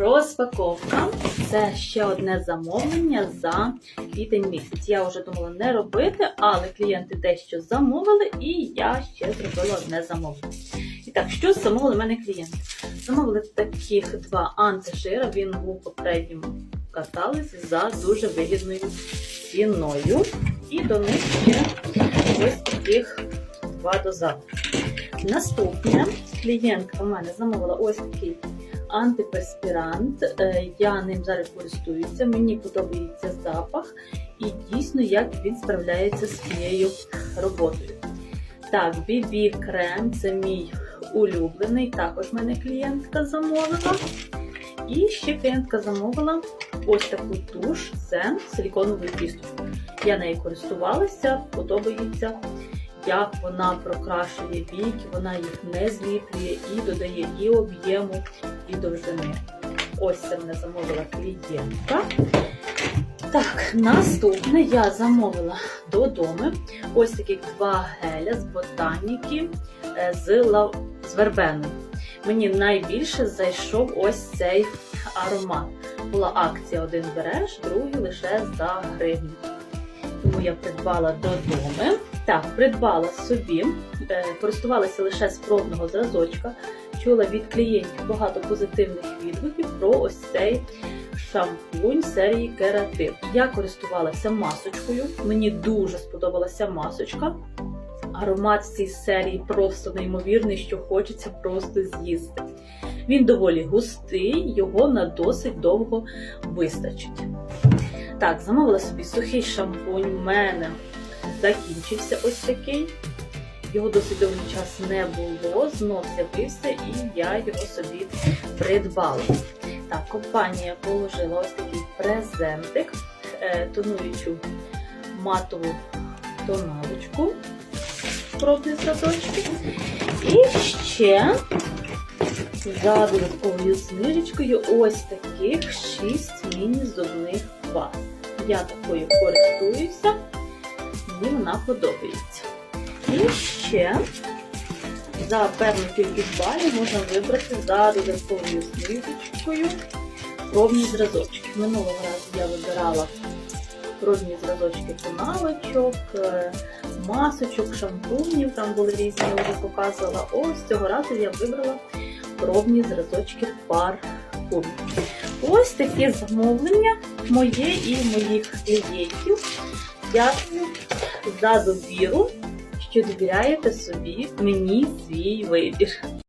Розпаковка це ще одне замовлення за квітень місяць. Я вже думала не робити, але клієнти дещо замовили, і я ще зробила одне замовлення. І так, що замовили мене клієнти? Замовили таких два антижира. Він був попередньому катализі за дуже вигідною ціною. І до них ще ось таких два дозатори. Наступне клієнтка в мене замовила ось такий антиперспірант. Е, Я ним зараз користуюся, мені подобається запах і дійсно як він справляється з цією роботою. Так, BB крем це мій улюблений, також мене клієнтка замовила. І ще клієнтка замовила ось таку туш це силіконовою кісточкою. Я нею користувалася, подобається як вона прокрашує віки, вона їх не зліплює і додає і об'єму, і довжини. Ось це мене замовила клієнтка. Так, наступне я замовила додому ось таких два геля з ботаніки е, з, лав... з вербеном. Мені найбільше зайшов ось цей аромат. Була акція один береш, другий лише за гривню. Тому я придбала додому. Так, придбала собі, е, користувалася лише з пробного зразочка. Чула від клієнтів багато позитивних відгуків про ось цей шампунь серії Кератив. Я користувалася масочкою. Мені дуже сподобалася масочка. Аромат в цій серії просто неймовірний, що хочеться просто з'їсти. Він доволі густий, його на досить довго вистачить. Так, замовила собі сухий шампунь. Мене закінчився ось такий. Його досить довгий час не було, знов з'явився і я його собі придбала. Так, компанія положила ось такий презентик, е, тонуючу матову тоналочку, пробні зразочки. І ще за додатковою знижечкою ось таких 6 міні-зубних паст. Я такою користуюся, мені вона подобається. І ще за певну кількість балів можна вибрати за додатковою знижечкою пробні зразочки. Минулого разу я вибирала пробні зразочки тоналочок, е, масочок, шампунів, там були різні, я вже показувала. Ось цього разу я вибрала пробні зразочки парфумів. Ось такі замовлення моє і моїх клієнтів. Дякую за довіру, що довіряєте собі мені свій вибір.